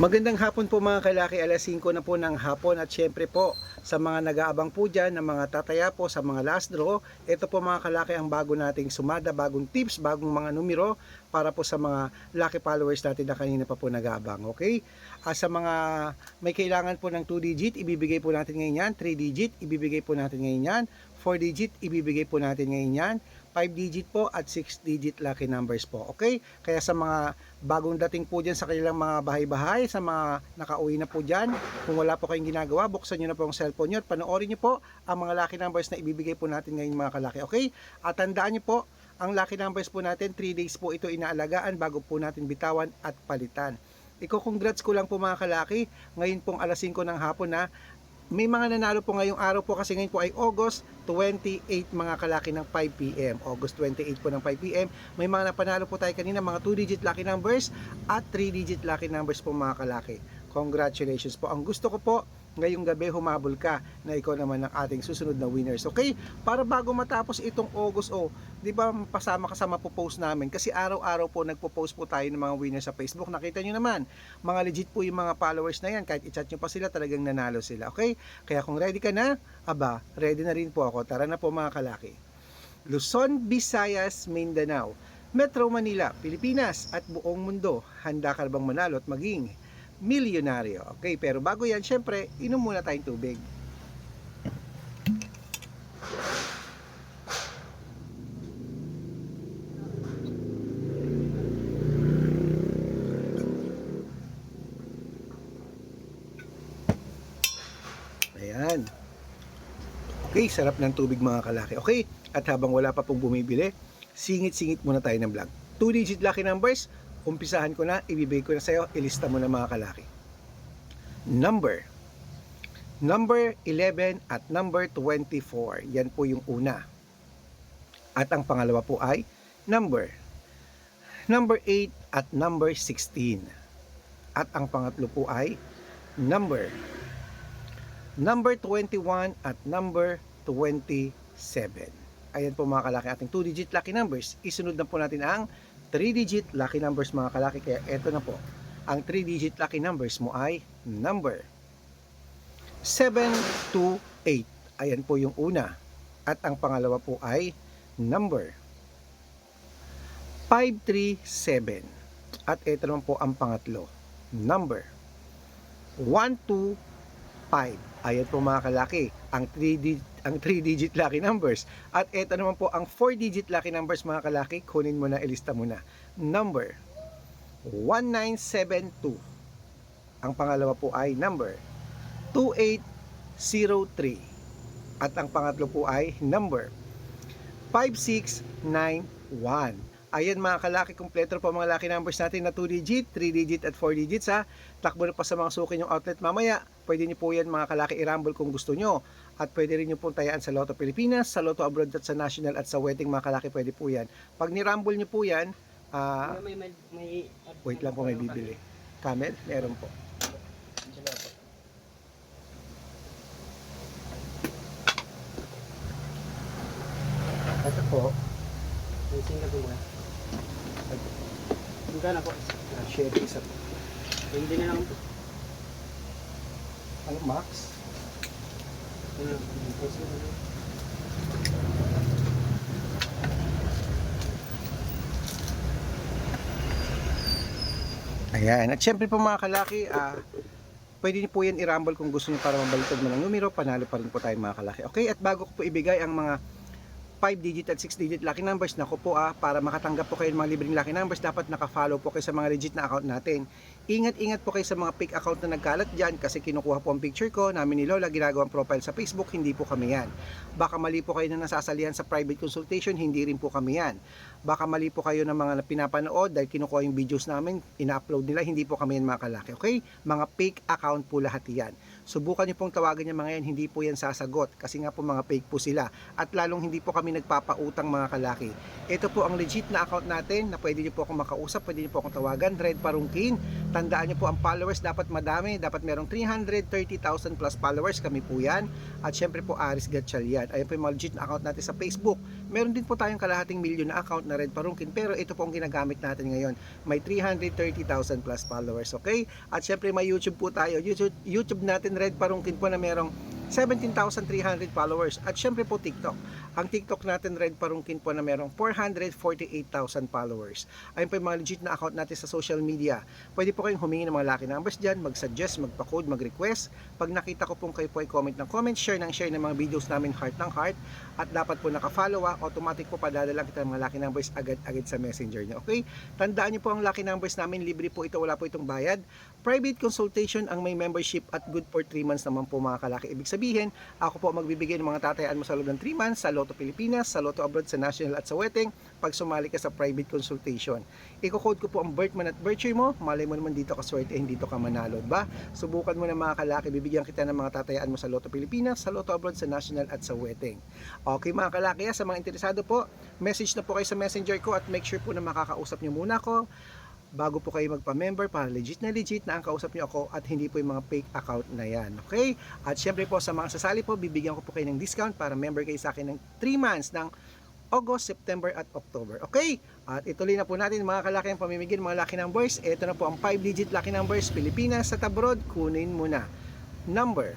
Magandang hapon po mga kalaki, alas 5 na po ng hapon at syempre po sa mga nag-aabang po dyan, ng mga tataya po sa mga last draw, ito po mga kalaki ang bago nating sumada, bagong tips, bagong mga numero para po sa mga lucky followers natin na kanina pa po nag-aabang, okay? At sa mga may kailangan po ng 2 digit, ibibigay po natin ngayon yan, 3 digit, ibibigay po natin ngayon yan, 4 digit, ibibigay po natin ngayon yan, 5 digit po at 6 digit lucky numbers po. Okay? Kaya sa mga bagong dating po dyan sa kanilang mga bahay-bahay, sa mga nakauwi na po dyan, kung wala po kayong ginagawa, buksan nyo na po ang cellphone nyo at panoorin nyo po ang mga lucky numbers na ibibigay po natin ngayon mga kalaki. Okay? At tandaan nyo po, ang lucky numbers po natin, 3 days po ito inaalagaan bago po natin bitawan at palitan. Iko-congrats ko lang po mga kalaki, ngayon pong alas 5 ng hapon na may mga nanalo po ngayong araw po kasi ngayon po ay August 28 mga kalaki ng 5pm. August 28 po ng 5pm. May mga napanalo po tayo kanina, mga 2-digit lucky numbers at 3-digit lucky numbers po mga kalaki. Congratulations po. Ang gusto ko po, ngayong gabi humabol ka na ikaw naman ang ating susunod na winners. Okay? Para bago matapos itong August, oh, di ba pasama ka sa mapopost namin? Kasi araw-araw po nagpo-post po tayo ng mga winners sa Facebook. Nakita nyo naman, mga legit po yung mga followers na yan. Kahit i-chat nyo pa sila, talagang nanalo sila. Okay? Kaya kung ready ka na, aba, ready na rin po ako. Tara na po mga kalaki. Luzon, Visayas, Mindanao, Metro Manila, Pilipinas at buong mundo. Handa ka bang manalo at maging milyonaryo? Okay, pero bago yan, syempre, inom muna tayong tubig. Ayan. Okay, sarap ng tubig mga kalaki. Okay, at habang wala pa pong bumibili, singit-singit muna tayo ng vlog. 2-digit lucky numbers, umpisahan ko na, ibibigay ko na sa'yo, ilista mo na mga kalaki. Number. Number 11 at number 24. Yan po yung una. At ang pangalawa po ay number. Number 8 at number 16. At ang pangatlo po ay number number 21 at number 27. Ayan po mga kalaki ating 2-digit lucky numbers. Isunod na po natin ang 3-digit lucky numbers mga kalaki. Kaya eto na po. Ang 3-digit lucky numbers mo ay number 728. Ayan po yung una. At ang pangalawa po ay number 537. At ito naman po ang pangatlo. Number 125. Ayan po mga kalaki, ang 3 digit ang 3 digit lucky numbers. At ito naman po ang 4 digit lucky numbers mga kalaki, kunin mo na, ilista mo na. Number 1972. Ang pangalawa po ay number 2803. At ang pangatlo po ay number 5691. Ayan mga kalaki, kompleto po mga lucky numbers natin na 2 digit, 3 digit at 4 digits ha. Takbo na pa sa mga suki yung outlet mamaya. Pwede niyo po yan mga kalaki i-rumble kung gusto nyo. At pwede rin nyo pong tayaan sa Lotto Pilipinas, sa Lotto Abroad at sa National at sa wedding mga kalaki pwede po yan. Pag ni-rumble nyo po yan, ah, may, may, may, wait lang po may bibili. Camel? Meron po. Ito po, May singa po ba? Magkano po? ah, share isa po. Hindi na lang po. Ano, Max? Ano, may singa na. Ayan. At syempre po mga kalaki, ah, pwede niyo po yan i-rumble kung gusto niyo para mabalitag mo ng numero. Panalo pa rin po tayo mga kalaki. Okay, at bago ko po ibigay ang mga 5 digit at 6 digit lucky numbers na ko po ah, para makatanggap po kayo ng mga libreng lucky numbers dapat naka-follow po kayo sa mga legit na account natin. Ingat-ingat po kayo sa mga fake account na nagkalat dyan kasi kinukuha po ang picture ko namin ni Lola ginagawang profile sa Facebook hindi po kami yan. Baka mali po kayo na nasasalihan sa private consultation hindi rin po kami yan. Baka mali po kayo ng mga pinapanood dahil kinukuha yung videos namin ina-upload nila hindi po kami yan mga kalaki okay? Mga fake account po lahat yan subukan niyo pong tawagan yung mga yan hindi po yan sasagot kasi nga po mga fake po sila at lalong hindi po kami nagpapautang mga kalaki. Ito po ang legit na account natin na pwede niyo po akong makausap pwede niyo po akong tawagan Red Parungkin tandaan niyo po ang followers dapat madami dapat merong 330,000 plus followers kami po yan. At syempre po Aris Gatchalian. Ayan po yung mga legit na account natin sa Facebook Meron din po tayong kalahating milyon na account na Red Parungkin pero ito po ang ginagamit natin ngayon. May 330,000 plus followers, okay? At syempre may YouTube po tayo. YouTube, YouTube natin Red Parungkin po na merong 17,300 followers. At syempre po TikTok. Ang TikTok natin Red Parungkin po na merong 448,000 followers. Ayun po yung mga legit na account natin sa social media. Pwede po kayong humingi ng mga lucky numbers dyan, mag-suggest, magpa-code, mag-request. Pag nakita ko pong kayo po ay comment ng comment, share ng share ng mga videos namin heart ng heart. At dapat po naka-follow ah, automatic po padadala kita ng mga lucky numbers agad-agad sa messenger nyo. Okay? Tandaan nyo po ang lucky numbers namin, libre po ito, wala po itong bayad. Private consultation ang may membership at good for 3 months naman po mga kalaki. Ibig sabihin, ako po magbibigay ng mga tatayaan mo sa loob ng 3 months sa Lotto Pilipinas, sa Lotto Abroad, sa National at sa Wedding pag sumali ka sa private consultation. Iko-code ko po ang birth month at birth year mo, malay mo naman dito ka swerte, hindi dito ka manalo, ba? Subukan mo na mga kalaki, bibigyan kita ng mga tatayaan mo sa Lotto Pilipinas, sa Lotto Abroad, sa National at sa Wedding. Okay mga kalaki, ah, sa mga interesado po, message na po kayo sa messenger ko at make sure po na makakausap nyo muna ako bago po kayo magpa-member para legit na legit na ang kausap nyo ako at hindi po yung mga fake account na yan. Okay? At syempre po sa mga sasali po, bibigyan ko po kayo ng discount para member kayo sa akin ng 3 months ng August, September at October. Okay? At ituloy na po natin mga kalaki ng mga lucky numbers. Ito na po ang 5-digit lucky numbers. Pilipinas at abroad, kunin mo na. Number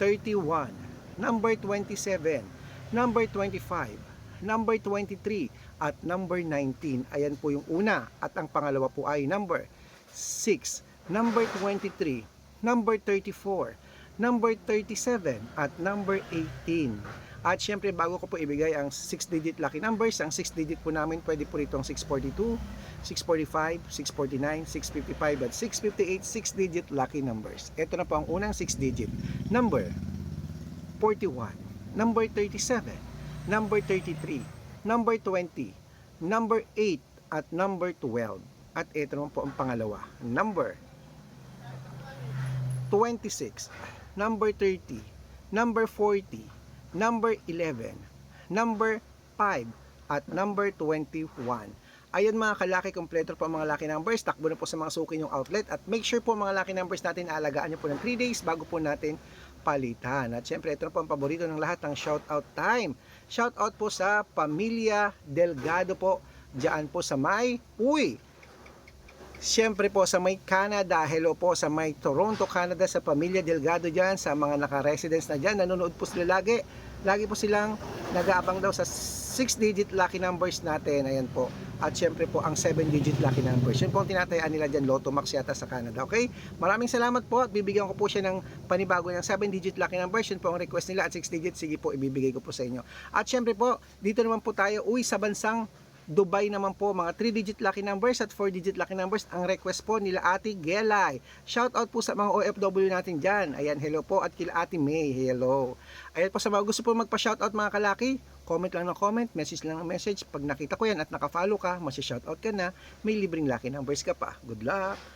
31, number 27, number 25, number 23, at number 19. Ayan po yung una. At ang pangalawa po ay number 6, number 23, number 34, number 37, at number 18. At syempre bago ko po ibigay ang 6-digit lucky numbers, ang 6-digit po namin pwede po rito ang 642, 645, 649, 655 at 658 6-digit lucky numbers. Ito na po ang unang 6-digit number 41, number 37, number 33, number 20, number 8 at number 12. At ito naman po ang pangalawa, number 26, number 30, number 40, number 11, number 5, at number 21. Ayun mga kalaki, kompleto po ang mga lucky numbers. Takbo na po sa mga suki yung outlet. At make sure po mga lucky numbers natin, aalagaan nyo po ng 3 days bago po natin palitan. At syempre, ito na po ang paborito ng lahat ng shoutout time. Shoutout po sa Pamilya Delgado po. Diyan po sa may, uy, Siyempre po sa may Canada, hello po sa may Toronto, Canada, sa pamilya Delgado dyan, sa mga naka-residence na dyan, nanonood po sila lagi. Lagi po silang nag-aabang daw sa 6-digit lucky numbers natin, ayan po. At siyempre po ang 7-digit lucky numbers. Yun po ang tinatayaan nila dyan, Lotto Max yata sa Canada, okay? Maraming salamat po at bibigyan ko po siya ng panibago ng 7-digit lucky numbers. Yun po ang request nila at 6-digit, sige po, ibibigay ko po sa inyo. At siyempre po, dito naman po tayo, uwi sa bansang Dubai naman po, mga 3-digit lucky numbers at 4-digit lucky numbers ang request po nila Ate Gelay. Shout out po sa mga OFW natin dyan. Ayan, hello po at kila Ate May, hello. Ayan po sa mga gusto po magpa-shoutout mga kalaki, comment lang ng comment, message lang ng message. Pag nakita ko yan at naka-follow ka, masya-shoutout ka na, may libreng lucky numbers ka pa. Good luck!